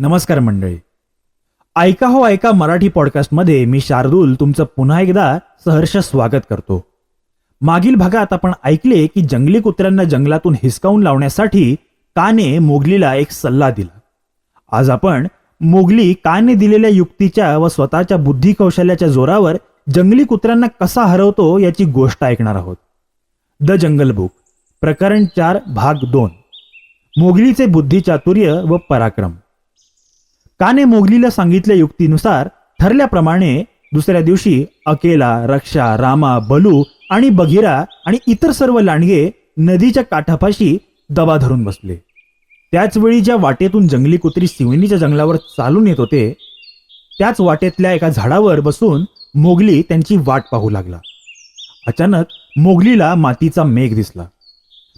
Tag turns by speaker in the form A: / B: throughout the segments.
A: नमस्कार मंडळी. ऐका हो ऐका मराठी पॉडकास्टमध्ये मी शार्दूल तुमचं पुन्हा एकदा सहर्ष स्वागत करतो. मागील भागात आपण ऐकले की जंगली कुत्र्यांना जंगलातून हिसकावून लावण्यासाठी काने मोगलीला एक सल्ला दिला. आज आपण मोगली काने दिलेल्या युक्तीच्या व स्वतःच्या बुद्धी कौशल्याच्या जोरावर जंगली कुत्र्यांना कसा हरवतो याची गोष्ट ऐकणार आहोत. द जंगल बुक प्रकरण चार भाग दोन. मोगलीचे बुद्धिचातुर्य व पराक्रम. काने मोगलीला सांगितल्या युक्तीनुसार ठरल्याप्रमाणे दुसऱ्या दिवशी अकेला रक्षा रामा बलू आणि बघिरा आणि इतर सर्व लांडगे नदीच्या काठापाशी दबा धरून बसले. त्याचवेळी ज्या वाटेतून जंगली कुत्री सिवणीच्या जंगलावर चालून येत होते त्याच वाटेतल्या एका झाडावर बसून मोगली त्यांची वाट पाहू लागला. अचानक मोगलीला मातीचा मेघ दिसला.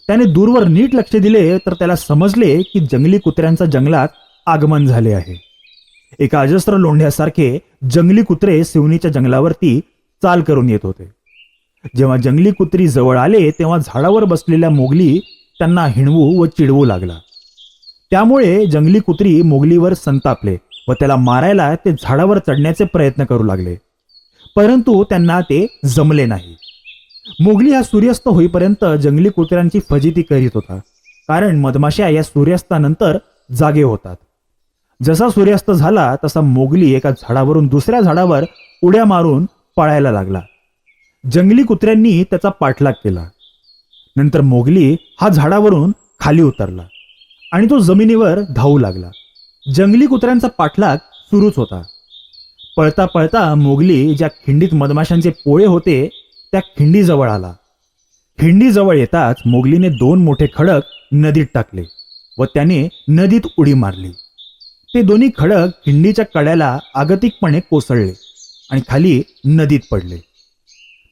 A: त्याने दूरवर नीट लक्ष दिले तर त्याला समजले की जंगली कुत्र्यांचा जंगलात आगमन झाले आहे. एका अजस्त्र लोंढ्यासारखे जंगली कुत्रे सिवणीच्या जंगलावरती चाल करून येत होते. जेव्हा जंगली कुत्री जवळ आले तेव्हा झाडावर बसलेल्या मोगली त्यांना हिणवू व चिडवू लागला. त्यामुळे जंगली कुत्री मोगलीवर संतापले व त्याला मारायला ते झाडावर चढण्याचे प्रयत्न करू लागले. परंतु त्यांना ते जमले नाही. मोगली हा सूर्यास्त होईपर्यंत जंगली कुत्र्यांची फजिती करीत होता कारण मधमाशा या सूर्यास्तानंतर जागे होतात. जसा सूर्यास्त झाला तसा मोगली एका झाडावरून दुसऱ्या झाडावर उड्या मारून पळायला लागला. जंगली कुत्र्यांनी त्याचा पाठलाग केला. नंतर मोगली हा झाडावरून खाली उतरला आणि तो जमिनीवर धावू लागला. जंगली कुत्र्यांचा पाठलाग सुरूच होता. पळता पळता मोगली ज्या खिंडीत मधमाशांचे पोळे होते त्या खिंडीजवळ आला. खिंडीजवळ येताच मोगलीने दोन मोठे खडक नदीत टाकले व त्याने नदीत उडी मारली. ते दोन्ही खडक खिंडीच्या कड्याला आगतिकपणे कोसळले आणि खाली नदीत पडले.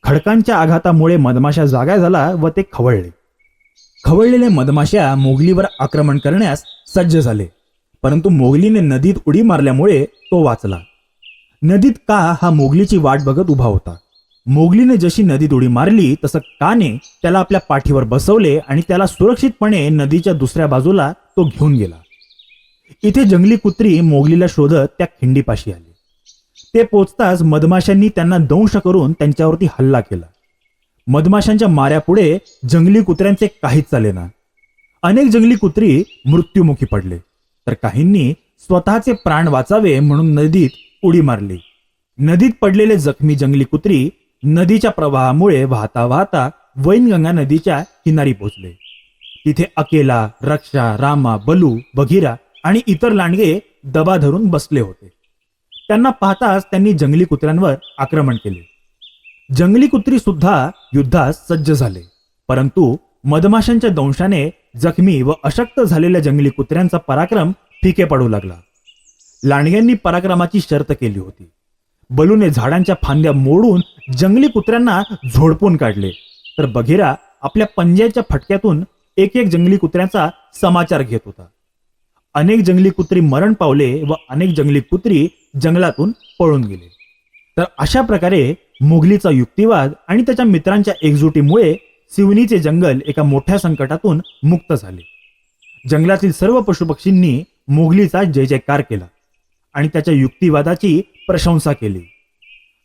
A: खडकांच्या आघातामुळे मधमाशा जागा झाला व ते खवळले. खवळलेल्या मधमाशा मोगलीवर आक्रमण करण्यास सज्ज झाले परंतु मोगलीने नदीत उडी मारल्यामुळे तो वाचला. नदीत का हा मोगलीची वाट बघत उभा होता? मोगलीने जशी नदीत उडी मारली तसं काने त्याला आपल्या पाठीवर बसवले आणि त्याला सुरक्षितपणे नदीच्या दुसऱ्या बाजूला तो घेऊन गेला. इथे जंगली कुत्री मोगलीला शोधत त्या खिंडीपाशी आली. ते पोचताच मधमाशांनी त्यांना दंश करून त्यांच्यावरती हल्ला केला. मधमाशांच्या माऱ्यापुढे जंगली कुत्र्यांचे काहीच चालेना अनेक जंगली कुत्री मृत्युमुखी पडले. तर काहींनी स्वतःचे प्राण वाचावे म्हणून नदीत उडी मारली. नदीत पडलेले जखमी जंगली कुत्री नदीच्या प्रवाहामुळे वाहता वाहता वैनगंगा नदीच्या किनारी पोहोचले तिथे अकेला रक्षा रामा बलू बघिरा आणि इतर लांडगे दबा धरून बसले होते. त्यांना पाहताच त्यांनी जंगली कुत्र्यांवर आक्रमण केले. जंगली कुत्री सुद्धा युद्धास सज्ज झाले. परंतु मधमाशांच्या दंशाने जखमी व अशक्त झालेल्या जंगली कुत्र्यांचा पराक्रम फिके पडू लागला. लांडग्यांनी पराक्रमाची शर्त केली होती. बलूने झाडांच्या फांद्या मोडून जंगली कुत्र्यांना झोडपून काढले. तर बघिरा आपल्या पंज्याच्या फटक्यातून एक एक जंगली कुत्र्यांचा समाचार घेत होता. अनेक जंगली कुत्री मरण पावले व अनेक जंगली कुत्री जंगलातून पळून गेले. तर अशा प्रकारे मोगलीचा युक्तिवाद आणि त्याच्या मित्रांच्या एकजुटीमुळे सिवनीचे जंगल एका मोठ्या संकटातून मुक्त झाले. जंगलातील सर्व पशुपक्षींनी मोगलीचा जय जयकार केला आणि त्याच्या युक्तिवादाची प्रशंसा केली.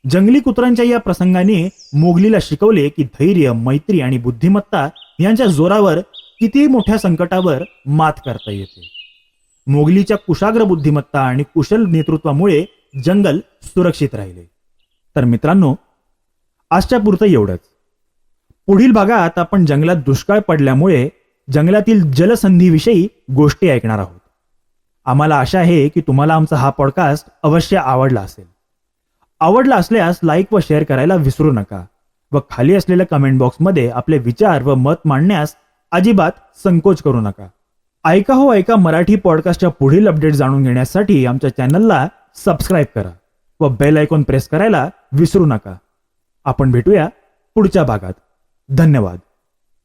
A: जंगली कुत्र्यांच्या या प्रसंगाने मोगलीला शिकवले की धैर्य मैत्री आणि बुद्धिमत्ता यांच्या जोरावर किती मोठ्या संकटावर मात करता येते. मोगलीच्या कुशाग्र बुद्धिमत्ता आणि कुशल नेतृत्वामुळे जंगल सुरक्षित राहिले. तर मित्रांनो आजच्या पुरतं एवढंच. पुढील भागात आपण जंगलात दुष्काळ पडल्यामुळे जंगलातील जलसंधीविषयी गोष्टी ऐकणार आहोत. आम्हाला आशा आहे की तुम्हाला आमचा हा पॉडकास्ट अवश्य आवडला असेल. आवडला असल्यास लाईक व शेअर करायला विसरू नका व खाली असलेल्या कमेंट बॉक्समध्ये आपले विचार व मत मांडण्यास अजिबात संकोच करू नका. ऐका हो ऐका मराठी पॉडकास्टच्या पुढील अपडेट जाणून घेण्यासाठी आमच्या चॅनलला सबस्क्राईब करा व बेल आयकॉन प्रेस करायला विसरू नका. आपण भेटूया पुढच्या भागात. धन्यवाद.